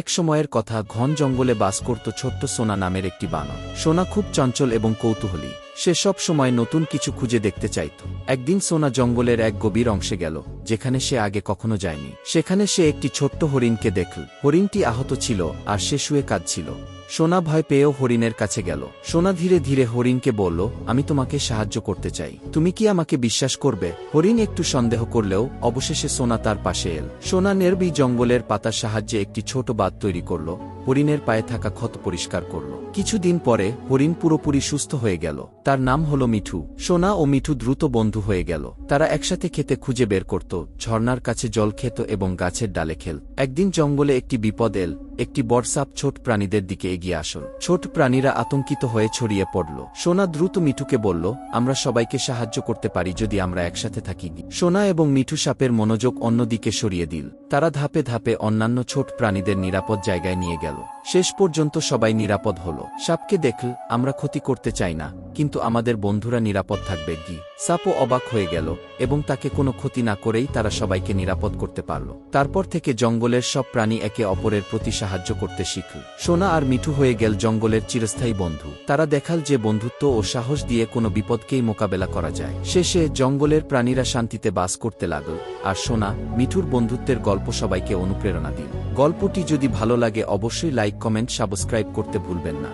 এক সময়ের কথা ঘন জঙ্গলে বাস করত ছোট্ট সোনা নামের একটি বানর। সোনা খুব চঞ্চল এবং কৌতূহলী। সে সব সময় নতুন কিছু খুঁজে দেখতে চাইত। একদিন সোনা জঙ্গলের এক গভীর অংশে গেল, যেখানে সে আগে কখনো যায়নি। সেখানে সে একটি ছোট্ট হরিণকে দেখল। হরিণটি আহত ছিল আর সে শুয়ে কাঁদছিল। সোনা ভয় পেয়েও হরিণের কাছে গেল। সোনা ধীরে ধীরে হরিণকে বলল, আমি তোমাকে সাহায্য করতে চাই। তুমি কি আমাকে বিশ্বাস করবে? হরিণ একটু সন্দেহ করলেও অবশেষে সোনা তার পাশে এল। সোনা নেরবি জঙ্গলের পাতার সাহায্যে একটি ছোট বাদ তৈরি করল। হরিণের পায়ে থাকা ক্ষত পরিষ্কার করল। কিছুদিন পরে হরিণ পুরোপুরি সুস্থ হয়ে গেল। তার নাম হল মিঠু। সোনা ও মিঠু দ্রুত বন্ধু হয়ে গেল। তারা একসাথে খেতে খুঁজে বের করত। ঝর্ণার কাছে জল খেত এবং গাছের ডালে খেল। একদিন জঙ্গলে একটি বিপদ এল। একটি বর্ষাপ ছোট প্রাণীদের দিকে এগিয়ে আসল। ছোট প্রাণীরা আতঙ্কিত হয়ে ছড়িয়ে পড়ল। সোনা দ্রুত মিঠুকে বলল, আমরা সবাইকে সাহায্য করতে পারি যদি আমরা একসাথে থাকি। সোনা এবং মিঠু সাপের মনোযোগ অন্যদিকে সরিয়ে দিল। তারা ধাপে ধাপে অন্যান্য ছোট প্রাণীদের নিরাপদ জায়গায় নিয়ে গেল। শেষ পর্যন্ত সবাই নিরাপদ হল। সাপকে দেখল, আমরা ক্ষতি করতে চাই না, কিন্তু আমাদের বন্ধুরা নিরাপদ থাকবে কি? সাপও অবাক হয়ে গেল এবং তাকে কোনো ক্ষতি না করেই তারা সবাইকে নিরাপদ করতে পারল। তারপর থেকে জঙ্গলের সব প্রাণী একে অপরের প্রতি সাহায্য করতে শিখল। সোনা আর মিঠু হয়ে গেল জঙ্গলের চিরস্থায়ী বন্ধু। তারা দেখাল যে বন্ধুত্ব ও সাহস দিয়ে কোনো বিপদকেই মোকাবেলা করা যায়। শেষে জঙ্গলের প্রাণীরা শান্তিতে বাস করতে লাগল, আর সোনা, মিঠুর বন্ধুত্বের গল্প সবাইকে অনুপ্রেরণা দিল। গল্পটি যদি ভালো লাগে অবশ্যই লাইক কমেন্ট সাবস্ক্রাইব করতে ভুলবেন না।